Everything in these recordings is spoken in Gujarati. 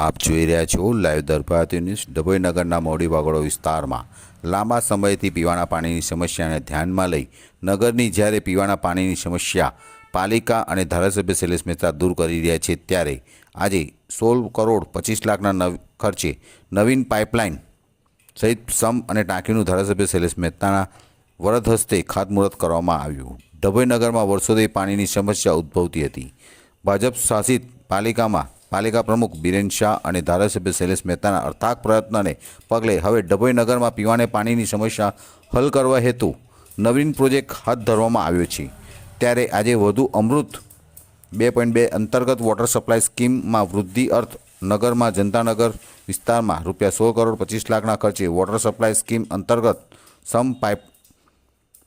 આપ જોઈ રહ્યા છો લાઈવ દરભાતી ન્યૂઝ ડભોઈ નગરના મોડી વાગડો વિસ્તારમાં. લાંબા સમયથી પીવાના પાણીની સમસ્યાને ધ્યાનમાં લઈ નગરની જ્યારે પીવાના પાણીની સમસ્યા પાલિકા અને ધારાસભ્ય શૈલેષ મહેતા દૂર કરી રહ્યા છે ત્યારે આજે સોળ કરોડ પચીસ લાખના નવ ખર્ચે નવીન પાઇપલાઇન સહિત સમ અને ટાંકીનું ધારાસભ્ય શૈલેષ મહેતાના વરદ હસ્તે ખાતમુહૂર્ત કરવામાં આવ્યું. ડભોઈ નગરમાં વર્ષોથી પાણીની સમસ્યા ઉદ્ભવતી હતી. ભાજપ શાસિત પાલિકામાં પાલિકા પ્રમુખ બિરેન શાહ અને ધારાસભ્ય શૈલેષ મહેતાના અર્થાક પ્રયત્નને પગલે હવે ડભોઈ નગરમાં પીવાને પાણીની સમસ્યા હલ કરવા હેતુ નવીન પ્રોજેક્ટ હાથ ધરવામાં આવ્યો છે. ત્યારે આજે વધુ અમૃત બે પોઈન્ટ બે અંતર્ગત વોટર સપ્લાય સ્કીમમાં વૃદ્ધિ અર્થ નગરમાં જનતાનગર વિસ્તારમાં રૂપિયા સોળ કરોડ પચીસ લાખના ખર્ચે વોટર સપ્લાય સ્કીમ અંતર્ગત સમ પાઇપ,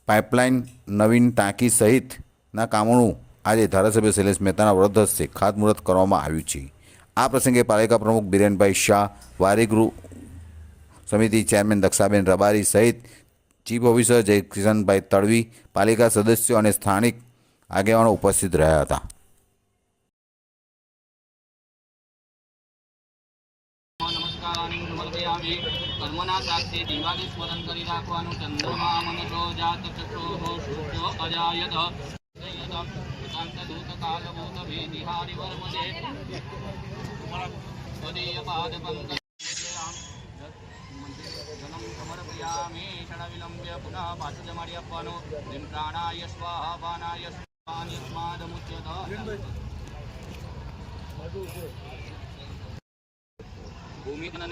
પાઇપલાઇન નવીન ટાંકી સહિતના કામોનું આજે ધારાસભ્ય શૈલેષ મહેતાના વરદ હસ્તે ખાતમુહૂર્ત કરવામાં આવ્યું છે. આ પ્રસંગે પાલિકા પ્રમુખ બિરેનભાઈ શાહ વારીગૃહ સમિતિ ચેરમેન દક્ષાબેન રબારી સહિત ચીફ ઓફિસર જયકિશનભાઈ તડવી પાલિકા સદસ્યો અને સ્થાનિક આગેવાનો ઉપસ્થિત રહ્યા હતા નમસ્કારાની સમર્પયામિ કર્મના સાક્ષી દિવાળી સ્મરણ કરી રાખવાનું ચંદ્રમા મનસો જાત ચક્ષુઃ સૂર્યો અજાયત દૂત કાલ ભૂત ભીતિહારી વર્મદે વિલંબ્ય પુનઃ પાછું જમાડી આપવાનું પ્રાણાય સ્વાહા પાનાય સ્વાની સ્માદમુચ્યત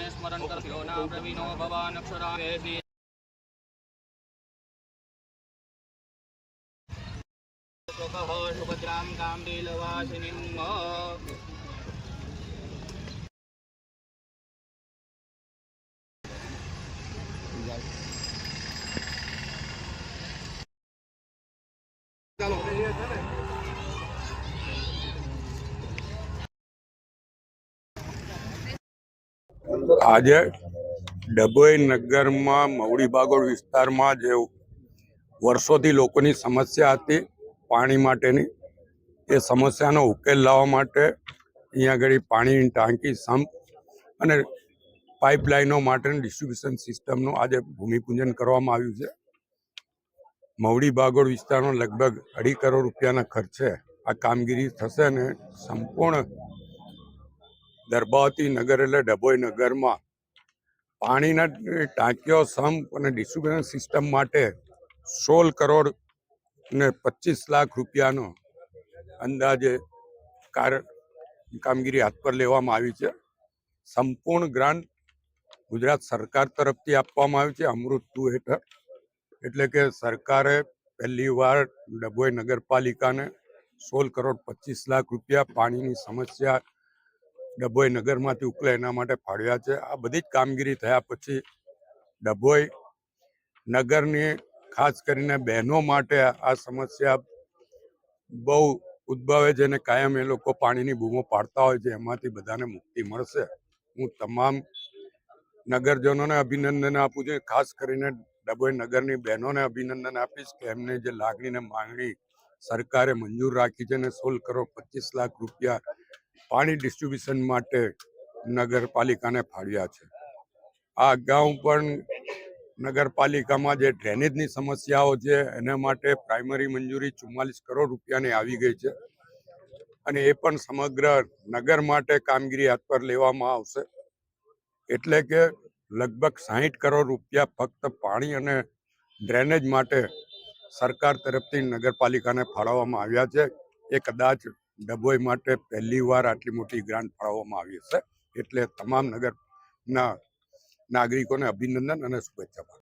સ્મરણ કર્યો ના પ્રવીણો ભવાન અક્ષરાવેશી શોકઃ સુભદ્રામ કામદીલવાસિનીમ આજે ડભોઈ નગરમાં મવડી બાગોળ વિસ્તારમાં જે વર્ષોથી લોકોની સમસ્યા હતી પાણી માટેની, એ સમસ્યાનો ઉકેલ લાવવા માટે અહીંયા આગળ પાણીની ટાંકી, સંપ અને પાઇપલાઇનો માટેની ડિસ્ટ્રીબ્યુશન સિસ્ટમનું આજે ભૂમિપૂજન કરવામાં આવ્યું છે. મવડી બાગોળ વિસ્તારનો લગભગ અઢી કરોડ રૂપિયાના ખર્ચે આ કામગીરી થશે અને સંપૂર્ણ દરબાવતી નગર એટલે ડભોઈ નગરમાં પાણીના ટાંકીઓ, સંપ અને ડિસ્ટ્રીબ્યુશન સિસ્ટમ માટે સોળ કરોડ ને પચીસ લાખ રૂપિયાનો અંદાજે કાર, કામગીરી હાથ પર લેવામાં આવી છે. સંપૂર્ણ ગ્રાન્ટ ગુજરાત સરકાર તરફથી આપવામાં આવી છે, અમૃત ટુ હેઠળ. એટલે કે સરકારે પહેલી વાર ડભોઈ નગરપાલિકાને સોળ કરોડ પચીસ લાખ રૂપિયા પાણીની સમસ્યા ડભોઈ નગરમાંથી ઉકલે એના માટે ફાળવ્યા છે. આ બધી જ કામગીરી થયા પછી ડભોઈ નગરની ખાસ કરીને બહેનો માટે આ સમસ્યા બહુ ઉદ્ભવે છે અને કાયમ એ લોકો પાણીની બૂમો પાડતા હોય છે. એમાંથી બધાને મુક્તિ મળશે. હું તમામ નગરજનોને અભિનંદન આપું છું. ખાસ કરીને ડભોઈ નગરની બહેનોને અભિનંદન આપીશ કે એમને જે લાગણી ને માંગણી સરકારે મંજૂર રાખી છે અને સોળ કરોડ પચીસ લાખ રૂપિયા પાણી ડિસ્ટ્રીબ્યુશન માટે નગરપાલિકાને ફાળવ્યા છે. આ અગાઉ પણ નગરપાલિકામાં જે ડ્રેનેજની સમસ્યાઓ છે, એના માટે પ્રાઇમરી મંજૂરી ચુમ્માલીસ કરોડ રૂપિયાની આવી ગઈ છે અને એ પણ સમગ્ર નગર માટે કામગીરી હાથ પર લેવામાં આવશે. એટલે કે લગભગ સાહીઠ કરોડ રૂપિયા ફક્ત પાણી અને ડ્રેનેજ માટે સરકાર તરફથી નગરપાલિકાને ફાળવવામાં આવ્યા છે એ કદાચ ડભોઈ માટે પહેલી વાર આટલી મોટી ગ્રાન્ટ ફાળવવામાં આવી હશે એટલે તમામ નગરના નાગરિકોને અભિનંદન અને શુભેચ્છા.